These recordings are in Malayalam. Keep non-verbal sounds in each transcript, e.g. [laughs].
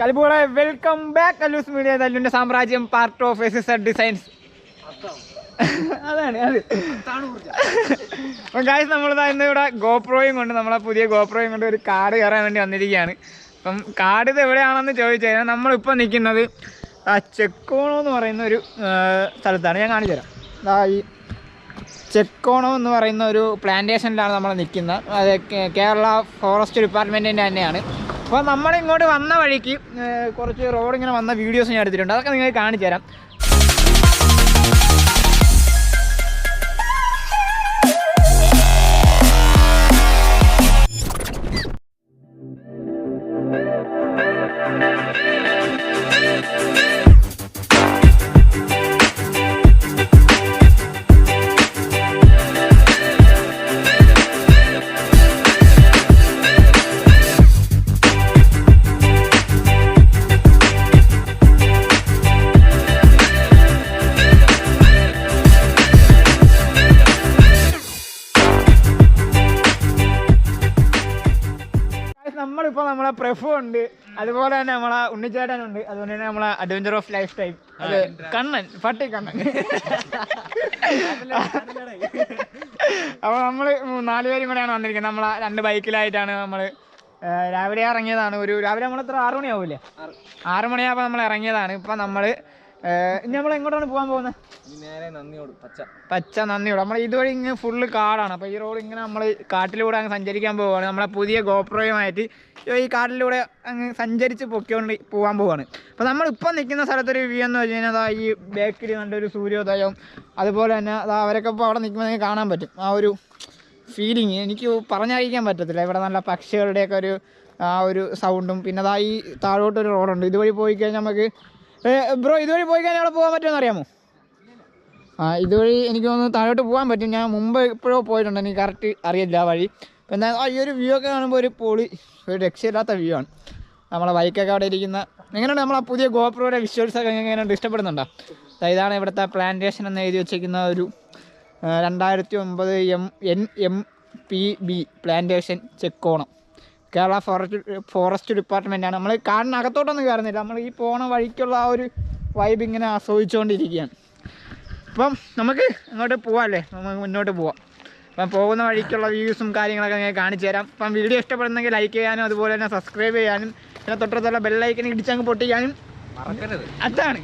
കലിപ്പുകളെ വെൽക്കം ബാക്ക് അല്ലൂസ് മീഡിയ അല്ലുന്റെ സാമ്രാജ്യം പാർട്ട് ഓഫ് എസ് ഡിസൈൻസ് അതാണ് അത്. അപ്പം ഗായ്സ് നമ്മളിതാ ഇന്ന് ഇവിടെ ഗോപ്രോയും കൊണ്ട് നമ്മളെ പുതിയ ഗോപ്രോയും കൊണ്ട് ഒരു കാട് കയറാൻ വേണ്ടി വന്നിരിക്കുകയാണ്. അപ്പം കാട് ഇത് എവിടെയാണെന്ന് ചോദിച്ചു കഴിഞ്ഞാൽ നമ്മളിപ്പോൾ നിൽക്കുന്നത് ആ ചെക്കോണോ എന്ന് പറയുന്ന ഒരു സ്ഥലത്താണ്. ഞാൻ കാണിച്ചു തരാം. ഈ ചെക്കോണോ എന്ന് പറയുന്ന ഒരു പ്ലാന്റേഷനിലാണ് നമ്മൾ നിൽക്കുന്നത്. അത് കേരള ഫോറസ്റ്റ് ഡിപ്പാർട്ട്മെന്റിന്റെ തന്നെയാണ്. അപ്പോൾ നമ്മളിങ്ങോട്ട് വന്ന വഴിക്ക് കുറച്ച് റോഡ് ഇങ്ങനെ വന്ന വീഡിയോസ് ഞാൻ എടുത്തിട്ടുണ്ട്. അതൊക്കെ നിങ്ങൾക്ക് കാണിച്ചു തരാം നമ്മളെ പ്രഫു ഉണ്ട്. അതുപോലെ തന്നെ നമ്മളെ ഉണ്ണിച്ചേട്ടനുണ്ട്. അതുപോലെ തന്നെ നമ്മളെ അഡ്വഞ്ചർ ഓഫ് ലൈഫ് ടൈം അത് കണ്ണൻ പട്ടി കണ്ണൻ. അപ്പോൾ നമ്മൾ നാലുപേരും കൂടെയാണ് വന്നിരിക്കുന്നത്. നമ്മളെ രണ്ട് ബൈക്കിലായിട്ടാണ് നമ്മൾ രാവിലെ ഇറങ്ങിയതാണ്. ഒരു രാവിലെ നമ്മൾ എത്ര ആറ് മണിയാവൂലേ? ആറു. മണിയാകുമ്പോൾ നമ്മൾ ഇറങ്ങിയതാണ്. ഇപ്പം നമ്മൾ നമ്മൾ എങ്ങോട്ടാണ് പോകാൻ പോകുന്നത് പച്ച. പച്ച നന്ദിയോട്. നമ്മൾ ഇതുവഴി ഇങ്ങനെ ഫുള്ള് കാടാണ്. അപ്പോൾ ഈ റോഡ് ഇങ്ങനെ നമ്മൾ കാട്ടിലൂടെ അങ്ങ് സഞ്ചരിക്കാൻ പോവുകയാണ് നമ്മളെ പുതിയ ഗോപ്രോയുമായിട്ട് ഈ കാട്ടിലൂടെ അങ്ങ് സഞ്ചരിച്ച് പൊക്കിക്കൊണ്ട് പോകാൻ അപ്പൊ അപ്പോൾ ഇപ്പൊ നിൽക്കുന്ന സ്ഥലത്തൊരു വ്യൂ എന്ന് വെച്ച് കഴിഞ്ഞാൽ അതാ ഈ ബേക്കിൽ നല്ലൊരു സൂര്യോദയം. അതുപോലെ തന്നെ അതാ അവരൊക്കെ ഇപ്പോൾ അവിടെ നിൽക്കുമ്പോൾ നിങ്ങൾക്ക് കാണാൻ പറ്റും. ആ ഒരു ഫീലിങ് എനിക്ക് പറഞ്ഞറിയിക്കാൻ പറ്റത്തില്ല. ഇവിടെ നല്ല പക്ഷികളുടെയൊക്കെ ഒരു ആ ഒരു സൗണ്ടും പിന്നെ അതാ ഈ താഴോട്ടൊരു റോഡുണ്ട് ഇതുവഴി പോയി കഴിഞ്ഞാൽ നമുക്ക് ബ്രോ ഇതുവഴി പോയി കഴിഞ്ഞാൽ അവിടെ പോകാൻ പറ്റുമെന്ന് അറിയാമോ? ആ ഇതുവഴി എനിക്ക് തോന്നുന്നു താഴോട്ട് പോകാൻ പറ്റും. ഞാൻ മുമ്പ് എപ്പോഴോ പോയിട്ടുണ്ട്. എനിക്ക് കറക്റ്റ് അറിയില്ല വഴി. അപ്പോൾ എന്താ ആ ഈ ഒരു വ്യൂ ഒക്കെ കാണുമ്പോൾ ഒരു പൊളി ഒരു രക്ഷയില്ലാത്ത വ്യൂ ആണ്. നമ്മളെ ബൈക്കൊക്കെ അവിടെ ഇരിക്കുന്ന എങ്ങനെയുണ്ട് നമ്മളെ പുതിയ ഗോപ്രോയുടെ വിഷ്വൽസ് ഒക്കെ എങ്ങനെയുണ്ട്? ഇഷ്ടപ്പെടുന്നുണ്ടോ? ഇതാണ് ഇവിടുത്തെ പ്ലാന്റേഷൻ എന്ന് എഴുതി വെച്ചിരിക്കുന്ന ഒരു രണ്ടായിരത്തി ഒമ്പത് M N M P B plantation Chekkonam. Kerala forest forest ഡിപ്പാർട്ട്മെന്റാണ് നമ്മൾ കാടിനകത്തോട്ടൊന്നും കയറുന്നില്ല. നമ്മൾ ഈ പോണ വഴിക്കുള്ള ആ ഒരു വൈബ് ഇങ്ങനെ ആസ്വദിച്ചുകൊണ്ടിരിക്കുകയാണ് അപ്പം നമുക്ക് അങ്ങോട്ട് പോവാമല്ലേ നമുക്ക് മുന്നോട്ട് പോവാം. അപ്പം പോകുന്ന വഴിക്കുള്ള വ്യൂസും കാര്യങ്ങളൊക്കെ ഞാൻ കാണിച്ചു തരാം. അപ്പം വീഡിയോ ഇഷ്ടപ്പെടുന്നെങ്കിൽ ലൈക്ക് ചെയ്യാനും അതുപോലെ തന്നെ സബ്സ്ക്രൈബ് ചെയ്യാനും പിന്നെ തൊട്ടടുത്തുള്ള ബെല്ലൈക്കൻ ഇടിച്ചങ്ങ് പൊട്ടിക്കാനും. അതാണ്.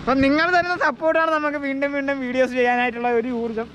അപ്പം നിങ്ങൾ തരുന്ന സപ്പോർട്ടാണ് നമുക്ക് വീണ്ടും വീണ്ടും വീഡിയോസ് ചെയ്യാനായിട്ടുള്ള ഒരു ഊർജം.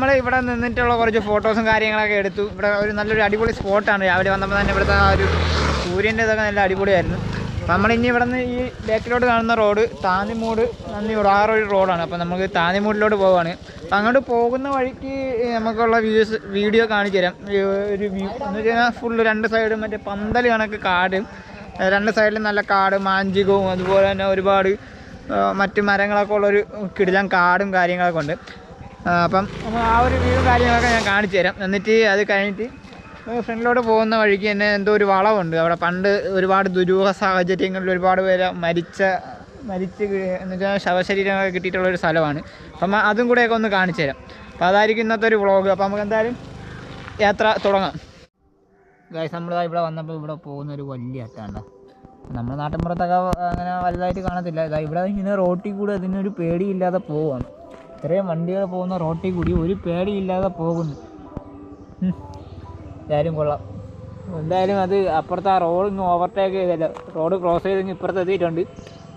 നമ്മൾ ഇവിടെ നിന്നിട്ടുള്ള കുറച്ച് ഫോട്ടോസും കാര്യങ്ങളൊക്കെ എടുത്തു. ഇവിടെ ഒരു നല്ലൊരു അടിപൊളി സ്പോട്ടാണ്. രാവിലെ വന്നപ്പോൾ തന്നെ ഇവിടുത്തെ ആ ഒരു സൂര്യന്റെ ഇതൊക്കെ നല്ല അടിപൊളിയായിരുന്നു. നമ്മൾ ഇനി ഇവിടെ നിന്ന് ഈ ബേക്കിലോട്ട് കാണുന്ന റോഡ് താന്നിമൂട് നന്ദി ആ ഒരു റോഡാണ്. അപ്പം നമുക്ക് താന്നിമൂടിലോട്ട് പോവാണ്. അപ്പം അങ്ങോട്ട് പോകുന്ന വഴിക്ക് നമുക്കുള്ള വ്യൂസ് വീഡിയോ കാണിച്ചു തരാം. ഒരു വ്യൂ എന്ന് വെച്ച് കഴിഞ്ഞാൽ ഫുള്ള് രണ്ട് സൈഡും മറ്റേ പന്തൽ കണക്ക് കാടും. രണ്ട് സൈഡിലും നല്ല കാട് മാഞ്ചികവും അതുപോലെ തന്നെ ഒരുപാട് മറ്റു മരങ്ങളൊക്കെ ഉള്ളൊരു കിടിലം കാടും കാര്യങ്ങളൊക്കെ ഉണ്ട്. അപ്പം ആ ഒരു വ്യൂ കാര്യങ്ങളൊക്കെ ഞാൻ കാണിച്ചു തരാം. എന്നിട്ട് അത് കഴിഞ്ഞിട്ട് ഫ്രണ്ടിലോട്ട് പോകുന്ന വഴിക്ക് തന്നെ എന്തോ ഒരു വളവുണ്ട്. അവിടെ പണ്ട് ഒരുപാട് ദുരൂഹ സാഹചര്യങ്ങളിൽ ഒരുപാട് പേര് മരിച്ച മരിച്ച് എന്നുവെച്ചാൽ എന്ന് വെച്ചാൽ ശവശരീരങ്ങളൊക്കെ കിട്ടിയിട്ടുള്ള ഒരു സ്ഥലമാണ്. അപ്പം അതും കൂടെയൊക്കെ ഒന്ന് കാണിച്ചു തരാം. അപ്പോൾ അതായിരിക്കും ഇന്നത്തെ ഒരു വ്ളോഗ് അപ്പോൾ നമുക്ക് എന്തായാലും യാത്ര തുടങ്ങാം. ഗൈസ് നമ്മൾ ഇവിടെ വന്നപ്പോൾ ഇവിടെ പോകുന്ന ഒരു വലിയ നമ്മൾ നമ്മുടെ നാട്ടിൻപുറത്തൊക്കെ അങ്ങനെ വലുതായിട്ട് കാണത്തില്ല. ഇതാ ഇവിടെ ഇങ്ങനെ റോട്ടിൽ കൂടെ അതിനൊരു പേടിയില്ലാതെ പോവാണ്. ഇത്രയും വണ്ടികൾ പോകുന്ന റോട്ടിൽ കൂടി ഒരു പേടിയില്ലാതെ പോകുന്നു. എന്തായാലും കൊള്ളാം. എന്തായാലും അത് അപ്പുറത്തെ ആ റോഡ് ഇങ്ങ് ഓവർടേക്ക് ചെയ്തല്ലോ. റോഡ് ക്രോസ് ചെയ്ത് ഇപ്പുറത്ത് എത്തിയിട്ടുണ്ട്.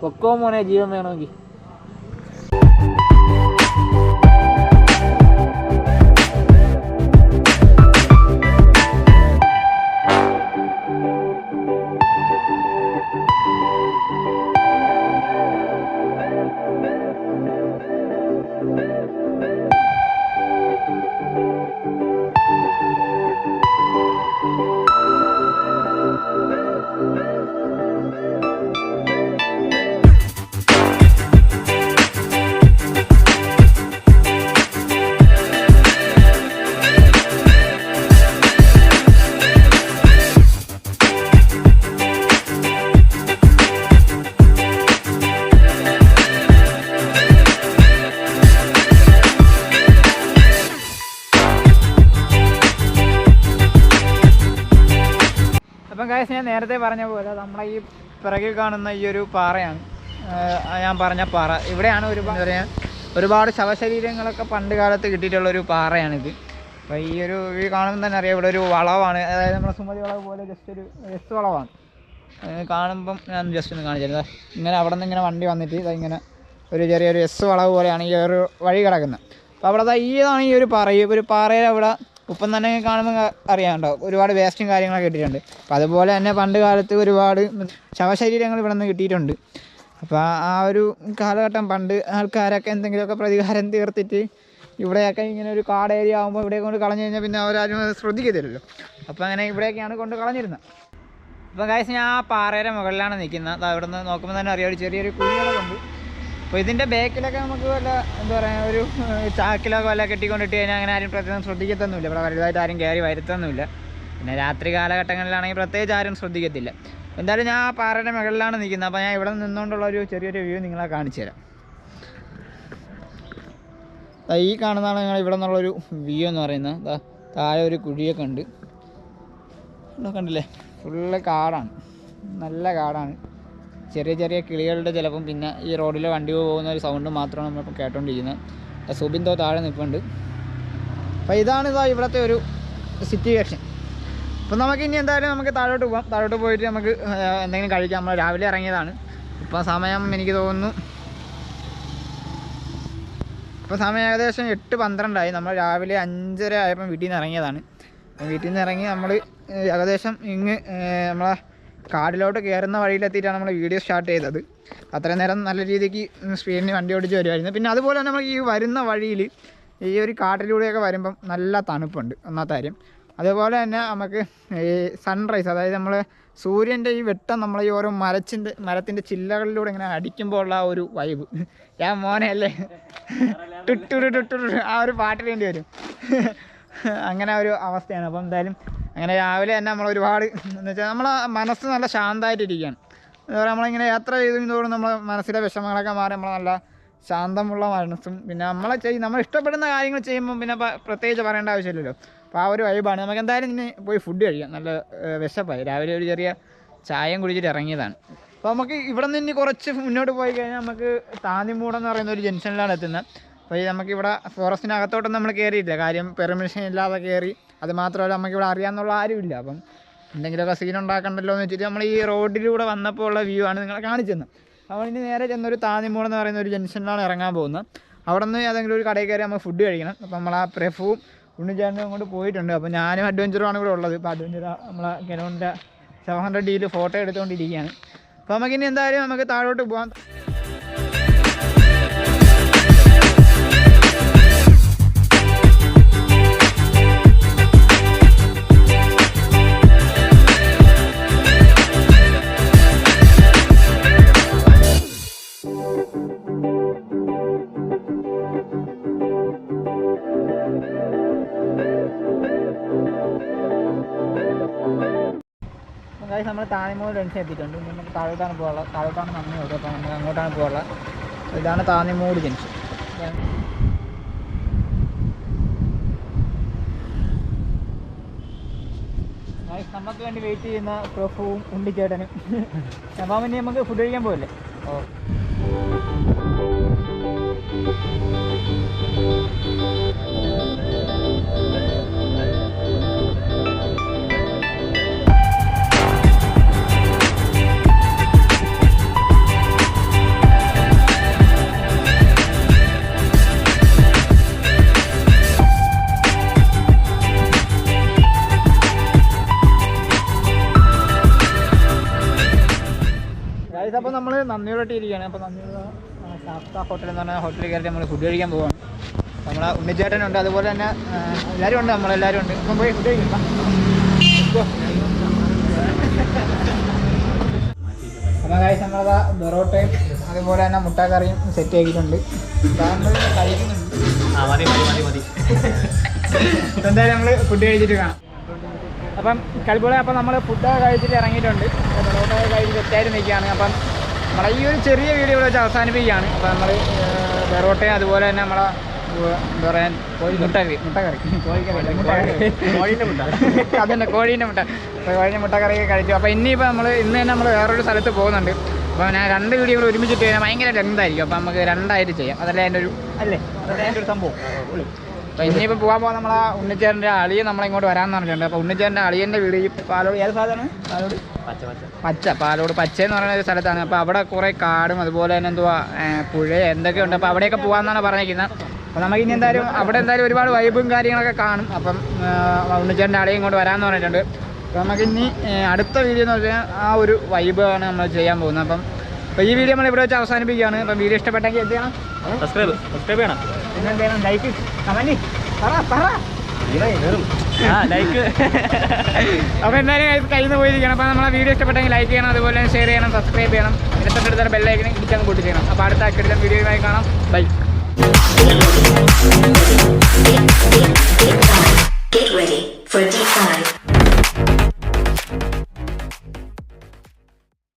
പൊക്കോ മോനെ ജീവൻ വേണമെങ്കിൽ. കാശ് ഞാൻ നേരത്തെ പറഞ്ഞ പോലെ നമ്മളെ ഈ പിറകിൽ കാണുന്ന ഈ ഒരു പാറയാണ്. ഞാൻ പറഞ്ഞ പാറ. ഇവിടെയാണ് ഒരുപാട് പറയാ ഒരുപാട് ശവശരീരങ്ങളൊക്കെ പണ്ട് കാലത്ത് കിട്ടിയിട്ടുള്ള ഒരു പാറയാണിത്. അപ്പോൾ ഈ ഒരു ഈ കാണുമ്പോൾ തന്നെ അറിയാം ഇവിടെ ഒരു വളവാണ്. അതായത് നമ്മുടെ സുമതി വളവ് പോലെ ജസ്റ്റ് ഒരു ജസ്റ്റ് വളവാണ്. കാണുമ്പം ഞാൻ ജസ്റ്റ് ഒന്ന് കാണിച്ചു ഇങ്ങനെ അവിടെ നിന്ന് ഇങ്ങനെ വണ്ടി വന്നിട്ട് ഇങ്ങനെ ഒരു ചെറിയൊരു എസ് വളവ് പോലെയാണ് ഈ ഒരു വഴി കിടക്കുന്നത്. അപ്പോൾ അവിടെ ഈ ഈ ഒരു പാറ. ഈ ഒരു പാറയിൽ അവിടെ ഉപ്പം തന്നെ കാണുമ്പോൾ അറിയാമുണ്ടോ ഒരുപാട് വേസ്റ്റും കാര്യങ്ങളൊക്കെ കിട്ടിയിട്ടുണ്ട്. അപ്പോൾ അതുപോലെ തന്നെ പണ്ട് കാലത്ത് ഒരുപാട് ശവശരീരങ്ങൾ ഇവിടെ നിന്ന് കിട്ടിയിട്ടുണ്ട്. അപ്പോൾ ആ- ഒരു കാലഘട്ടം പണ്ട് ആൾക്കാരൊക്കെ എന്തെങ്കിലുമൊക്കെ പ്രതികാരം തീർത്തിട്ട് ഇവിടെയൊക്കെ ഇങ്ങനെ ഒരു കാട് ഏരിയ ആകുമ്പോൾ ഇവിടെ കൊണ്ട് കളഞ്ഞു കഴിഞ്ഞാൽ പിന്നെ അവരാരും അത് ശ്രദ്ധിക്കത്തില്ലല്ലോ. അപ്പോൾ അങ്ങനെ ഇവിടെയൊക്കെയാണ് കൊണ്ട് കളഞ്ഞിരുന്നത് അപ്പോൾ കാശ് ഞാൻ ആ പാറയുടെ മുകളിലാണ് നിൽക്കുന്നത്. അവിടെ നിന്ന് നോക്കുമ്പോൾ തന്നെ അറിയാം ഒരു ചെറിയൊരു കുഴികളൊക്കെ ഉണ്ട്. അപ്പോൾ ഇതിന്റെ ബാക്കിലൊക്കെ നമുക്ക് വല്ല എന്താ പറയുക ഒരു ചാക്കിലോ വല്ല കെട്ടിക്കൊണ്ടിട്ട് കഴിഞ്ഞാൽ അങ്ങനെ ആരും പ്രത്യേകം ശ്രദ്ധിക്കത്തൊന്നുമില്ല. ഇവിടെ വലുതായിട്ട് ആരും കയറി വരുത്തൊന്നുമില്ല. പിന്നെ രാത്രി കാലഘട്ടങ്ങളിലാണെങ്കിൽ പ്രത്യേകിച്ച് ആരും ശ്രദ്ധിക്കത്തില്ല. എന്തായാലും ഞാൻ ആ പാറയുടെ മുകളിലാണ് നിൽക്കുന്നത്. അപ്പോൾ ഞാൻ ഇവിടെ നിന്നുകൊണ്ടുള്ള ഒരു ചെറിയൊരു വ്യൂ നിങ്ങളെ കാണിച്ചു തരാം. ഈ കാണുന്നതാണ് ഞങ്ങൾ ഇവിടെ നിന്നുള്ളൊരു വ്യൂ എന്ന് പറയുന്നത്. താഴെ ഒരു കുഴിയൊക്കെ ഉണ്ട്. കണ്ടില്ലേ? ഫുള്ള് കാടാണ്. നല്ല കാടാണ്. ചെറിയ ചെറിയ കിളികളുടെ ചിലപ്പം പിന്നെ ഈ റോഡിൽ വണ്ടി പോകുന്ന ഒരു സൗണ്ട് മാത്രമാണ് നമ്മളിപ്പോൾ കേട്ടോണ്ടിരിക്കുന്നത് സുബിന്തോ താഴെ നിൽപ്പുണ്ട് അപ്പോൾ ഇതാണ് ഇതാ ഇവിടുത്തെ ഒരു സിറ്റുവേഷൻ അപ്പോൾ നമുക്ക് ഇനി എന്തായാലും നമുക്ക് താഴോട്ട് പോകാം താഴോട്ട് പോയിട്ട് നമുക്ക് എന്തെങ്കിലും കഴിക്കാം. നമ്മൾ രാവിലെ ഇറങ്ങിയതാണ്. ഇപ്പോൾ സമയം എനിക്ക് തോന്നുന്നു ഇപ്പോൾ സമയം ഏകദേശം എട്ട് പന്ത്രണ്ടായി. നമ്മൾ രാവിലെ അഞ്ചര ആയപ്പം വീട്ടിൽ നിന്ന് ഇറങ്ങിയതാണ്. അപ്പം വീട്ടിൽ നിന്ന് ഇറങ്ങി നമ്മൾ ഏകദേശം ഇങ്ങ് നമ്മളെ കാടിലോട്ട് കയറുന്ന വഴിയിലെത്തിയിട്ടാണ് നമ്മൾ വീഡിയോ സ്റ്റാർട്ട് ചെയ്തത്. അത്രയും നേരം നല്ല രീതിക്ക് സ്പീഡിന് വണ്ടി ഓടിച്ച് വരുമായിരുന്നു. പിന്നെ അതുപോലെ തന്നെ നമുക്ക് ഈ വരുന്ന വഴിയിൽ ഈ ഒരു കാട്ടിലൂടെയൊക്കെ വരുമ്പം നല്ല തണുപ്പുണ്ട്. ഒന്നാമത്തെ കാര്യം. അതുപോലെ തന്നെ നമുക്ക് ഈ സൺറൈസ് അതായത് നമ്മൾ സൂര്യന്റെ ഈ വെട്ടം നമ്മൾ ഈ ഓരോ മരച്ചിന്റെ മരത്തിന്റെ ചില്ലകളിലൂടെ ഇങ്ങനെ അടിക്കുമ്പോൾ ഉള്ള ആ ഒരു വൈബ് ഞാൻ മോനെയല്ലേ ടുട്ടു ടുട്ടുടു ആ ഒരു പാട്ടിടേണ്ടി വരും. [laughs] അങ്ങനെ ഒരു അവസ്ഥയാണ്. അപ്പം എന്തായാലും അങ്ങനെ രാവിലെ തന്നെ നമ്മൾ ഒരുപാട് എന്ന് വെച്ചാൽ നമ്മൾ മനസ്സ് നല്ല ശാന്തമായിട്ടിരിക്കുകയാണ് എന്താ പറയുക നമ്മളിങ്ങനെ യാത്ര ചെയ്തും തോറും നമ്മളെ മനസ്സിലെ വിഷമങ്ങളൊക്കെ മാറി നമ്മൾ നല്ല ശാന്തമുള്ള മനസ്സും പിന്നെ നമ്മളെ ചെയ്യും നമ്മൾ ഇഷ്ടപ്പെടുന്ന കാര്യങ്ങൾ ചെയ്യുമ്പോൾ പിന്നെ പ്രത്യേകിച്ച് പറയേണ്ട ആവശ്യമില്ലല്ലോ. അപ്പോൾ ആ ഒരു വൈബാണ് നമുക്ക് എന്തായാലും ഇനി പോയി ഫുഡ് കഴിക്കാം. നല്ല വിശപ്പായി. രാവിലെ ഒരു ചെറിയ ചായയും കുടിച്ചിട്ട് ഇറങ്ങിയതാണ്. അപ്പോൾ നമുക്ക് ഇവിടെ നിന്ന് ഇനി കുറച്ച് മുന്നോട്ട് പോയി കഴിഞ്ഞാൽ നമുക്ക് താന്നിമൂട് എന്ന് പറയുന്ന ഒരു ജംഗ്ഷനിലാണ് എത്തുന്നത്. അപ്പോൾ ഈ നമുക്ക് ഇവിടെ ഫോറസ്റ്റിനകത്തോട്ടൊന്നും നമ്മൾ കയറിയിട്ടില്ല കാര്യം പെർമിഷൻ ഇല്ലാതെ കയറി അത് മാത്രമല്ല നമുക്ക് ഇവിടെ അറിയാമെന്നുള്ള ആരുമില്ല. അപ്പം എന്തെങ്കിലുമൊക്കെ സീൻ ഉണ്ടാക്കണ്ടല്ലോ എന്ന് വെച്ചിട്ട് നമ്മൾ ഈ റോഡിലൂടെ വന്നപ്പോൾ ഉള്ള വ്യൂ ആണ് നിങ്ങളെ കാണിച്ചെന്ന്. അപ്പോൾ ഇനി നേരെ ചെന്നൊരു താന്നിമൂട് എന്ന് പറയുന്ന ഒരു ജംഗ്ഷനിലാണ് ഇറങ്ങാൻ പോകുന്നത്. അവിടെ നിന്ന് ഏതെങ്കിലും ഒരു കടയിൽ കയറി നമ്മൾ ഫുഡ് കഴിക്കണം. അപ്പോൾ നമ്മൾ ആ പ്രഫുവും ഉണ്ണിച്ചാണ്ടും അങ്ങോട്ട് പോയിട്ടുണ്ട്. അപ്പോൾ ഞാനും അഡ്വഞ്ചറുമാണ് ഇവിടെ ഉള്ളത്. ഇപ്പോൾ അഡ്വഞ്ചർ നമ്മളെ കെനോണിന്റെ സെവൻ ഹൺഡ്രഡ് ഡിയിൽ ഫോട്ടോ എടുത്തുകൊണ്ടിരിക്കുകയാണ്. അപ്പോൾ നമുക്കിനി എന്തായാലും നമുക്ക് താഴോട്ട് പോകാം താന്നിമൂട് ജംഗ്ഷൻ എത്തിയിട്ടുണ്ട്. ഇനി നമുക്ക് താഴോട്ടാണ് പോകാനുള്ളത് താഴോട്ടാണ് നന്ദി ഉള്ളത് അപ്പോൾ നമുക്ക് അങ്ങോട്ടാണ് പോകാനുള്ളത് ഇതാണ് താന്നിമൂട് ജംഗ്ഷൻ. നമുക്ക് വേണ്ടി വെയിറ്റ് ചെയ്യുന്ന പ്രഫുവും ഉണ്ടിച്ചേട്ടനും അപ്പം പിന്നെ നമുക്ക് ഫുഡ് കഴിക്കാൻ പോകല്ലേ ഓ. ഗൈസ് അപ്പോൾ നമ്മൾ നന്ദിയോടെ ഇരിക്കുകയാണ് അപ്പോൾ നന്ദിയോട് സാഫ്ത ഹോട്ടൽ എന്ന് പറഞ്ഞ ഹോട്ടലിൽ കയറി നമ്മൾ ഫുഡ് കഴിക്കാൻ പോവാണ്. നമ്മളെ ഉണ്ണിച്ചേട്ടനുണ്ട്. അതുപോലെ തന്നെ എല്ലാരും എല്ലാവരും ഉണ്ട്. നമ്മളെല്ലാവരും ഉണ്ട്. അപ്പം പോയി ഫുഡ് കഴിക്കാം. അപ്പോൾ ഗൈസ് നമ്മളതാ ബൊറോട്ടയും അതുപോലെ തന്നെ മുട്ടക്കറിയും സെറ്റ് ആക്കിയിട്ടുണ്ട്. കഴിക്കുന്നുണ്ട്. ആ മതി മതി മതി മതി. [laughs] എന്തായാലും നമ്മൾ ഫുഡ് കഴിച്ചിട്ട് കാണാം. അപ്പം കളിപ്പുള അപ്പം നമ്മൾ ഫുഡൊക്കെ കഴിച്ചിട്ട് ഇറങ്ങിയിട്ടുണ്ട്. ഫുഡൊക്കെ കഴിച്ച് സെറ്റായിട്ട് നിൽക്കുകയാണ്. അപ്പം നമ്മളെ ഈ ഒരു ചെറിയ വീഡിയോ വെച്ച് അവസാനിപ്പിക്കുകയാണ്. അപ്പം നമ്മൾ പെറോട്ടയും അതുപോലെ തന്നെ നമ്മളെ എന്താ പറയാ മുട്ടക്കറി മുട്ടക്കറി കോഴിക്കറി അത് അതന്നെ കോഴീന്റെ മുട്ട. കോഴീന്റെ മുട്ടക്കറിയൊക്കെ കഴിച്ചു. അപ്പോൾ ഇനിയിപ്പോൾ നമ്മൾ ഇന്ന് തന്നെ നമ്മൾ വേറൊരു സ്ഥലത്ത് പോകുന്നുണ്ട്. അപ്പോൾ ഞാൻ രണ്ട് വീഡിയോ ഒരുമിച്ചിട്ട് കഴിഞ്ഞാൽ ഭയങ്കര ലെങ്തായിരിക്കും അപ്പോൾ നമുക്ക് രണ്ടായിട്ട് ചെയ്യാം. അതല്ലേ എന്റെ ഒരു അല്ലേ? അതല്ലേ എന്റെ ഒരു സംഭവം. അപ്പോൾ ഇനിയിപ്പോൾ പോകാൻ പോകാൻ നമ്മളെ ഉണ്ണിച്ചേരന്റെ അളിയൻ നമ്മളിങ്ങോട്ട് വരാമെന്ന് പറഞ്ഞിട്ടുണ്ട്. അപ്പോൾ ഉണ്ണിച്ചേരന്റെ അളിയന്റെ വീട് ഈ പാലോട് ഏത് സാധനമാണ് പാലോട്? പച്ച പാലോട് പച്ച എന്ന് പറയുന്ന ഒരു സ്ഥലത്താണ്. അപ്പോൾ അവിടെ കുറേ കാടും അതുപോലെ തന്നെ എന്തുവാ പുഴ എന്തൊക്കെ ഉണ്ട് അപ്പോൾ അവിടെയൊക്കെ പോകാമെന്നാണ് പറഞ്ഞിരിക്കുന്നത് അപ്പോൾ നമുക്ക് ഇനി എന്തായാലും അവിടെ എന്തായാലും ഒരുപാട് വൈബും കാര്യങ്ങളൊക്കെ കാണും. അപ്പം ഉണ്ണിച്ചേരന്റെ അളിയും ഇങ്ങോട്ട് വരാന്ന് പറഞ്ഞിട്ടുണ്ട്. അപ്പോൾ നമുക്ക് ഇനി അടുത്ത വീഡിയോ എന്ന് പറഞ്ഞാൽ ആ ഒരു വൈബാണ് നമ്മൾ ചെയ്യാൻ പോകുന്നത്. അപ്പം അപ്പോൾ ഈ വീഡിയോ നമ്മൾ ഇവിടെ വെച്ച് അവസാനിപ്പിക്കുകയാണ്. അപ്പം വീഡിയോ ഇഷ്ടപ്പെട്ടെങ്കിൽ എന്ത് ചെയ്യണം? സബ്സ്ക്രൈബ് സബ്സ്ക്രൈബ് ചെയ്യണം. പിന്നെന്ത് ചെയ്യണം? ലൈക്ക് കമന്റ് പറ പറ. ലൈക്ക് എന്തായാലും കയ്യിൽ നിന്ന് പോയിരിക്കണം അപ്പോൾ നമ്മളെ വീഡിയോ ഇഷ്ടപ്പെട്ടെങ്കിൽ ലൈക്ക് ചെയ്യണം. അതുപോലെ തന്നെ ഷെയർ ചെയ്യണം സബ്സ്ക്രൈബ് ചെയ്യണം. ഇടത്തൊട്ടടുത്ത ബെല്ലൈക്കിനെ ഇടിച്ചങ്ങ് കൂട്ടി ചെയ്യണം. അപ്പോൾ അടുത്ത അക്കെടുത്ത വീഡിയോയുമായി കാണാം. ബൈ